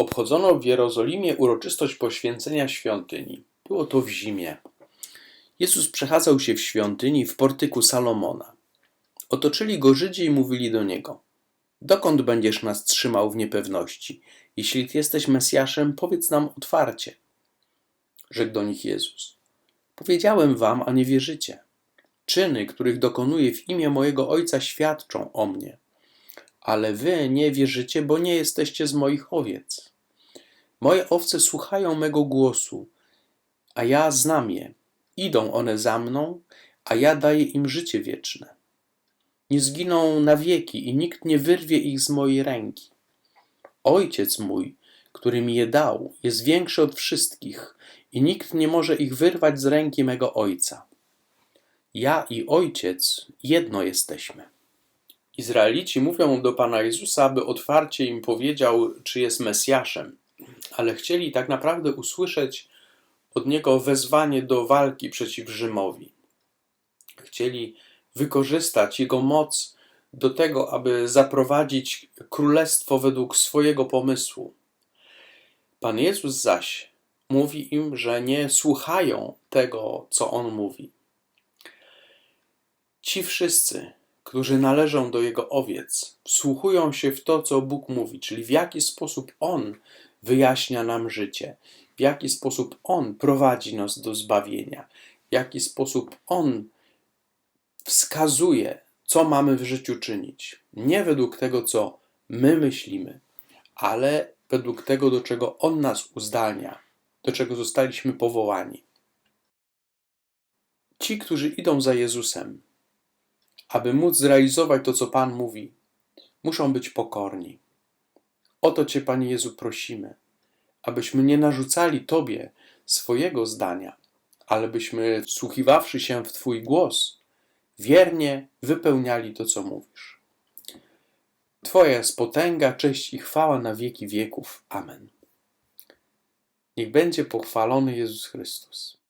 Obchodzono w Jerozolimie uroczystość poświęcenia świątyni. Było to w zimie. Jezus przechadzał się w świątyni w portyku Salomona. Otoczyli go Żydzi i mówili do niego: Dokąd będziesz nas trzymał w niepewności? Jeśli ty jesteś Mesjaszem, powiedz nam otwarcie. Rzekł do nich Jezus: Powiedziałem wam, a nie wierzycie. Czyny, których dokonuję w imię mojego Ojca, świadczą o mnie. Ale wy nie wierzycie, bo nie jesteście z moich owiec. Moje owce słuchają mego głosu, a ja znam je. Idą one za mną, a ja daję im życie wieczne. Nie zginą na wieki i nikt nie wyrwie ich z mojej ręki. Ojciec mój, który mi je dał, jest większy od wszystkich i nikt nie może ich wyrwać z ręki mego Ojca. Ja i Ojciec jedno jesteśmy. Izraelici mówią do Pana Jezusa, aby otwarcie im powiedział, czy jest Mesjaszem, ale chcieli tak naprawdę usłyszeć od Niego wezwanie do walki przeciw Rzymowi. Chcieli wykorzystać Jego moc do tego, aby zaprowadzić królestwo według swojego pomysłu. Pan Jezus zaś mówi im, że nie słuchają tego, co On mówi. Ci wszyscy, którzy należą do Jego owiec, wsłuchują się w to, co Bóg mówi, czyli w jaki sposób On wyjaśnia nam życie, w jaki sposób On prowadzi nas do zbawienia, w jaki sposób On wskazuje, co mamy w życiu czynić. Nie według tego, co my myślimy, ale według tego, do czego On nas uzdalnia, do czego zostaliśmy powołani. Ci, którzy idą za Jezusem, aby móc zrealizować to, co Pan mówi, muszą być pokorni. O to Cię, Panie Jezu, prosimy, abyśmy nie narzucali Tobie swojego zdania, ale byśmy, wsłuchiwawszy się w Twój głos, wiernie wypełniali to, co mówisz. Twoja jest potęga, cześć i chwała na wieki wieków. Amen. Niech będzie pochwalony Jezus Chrystus.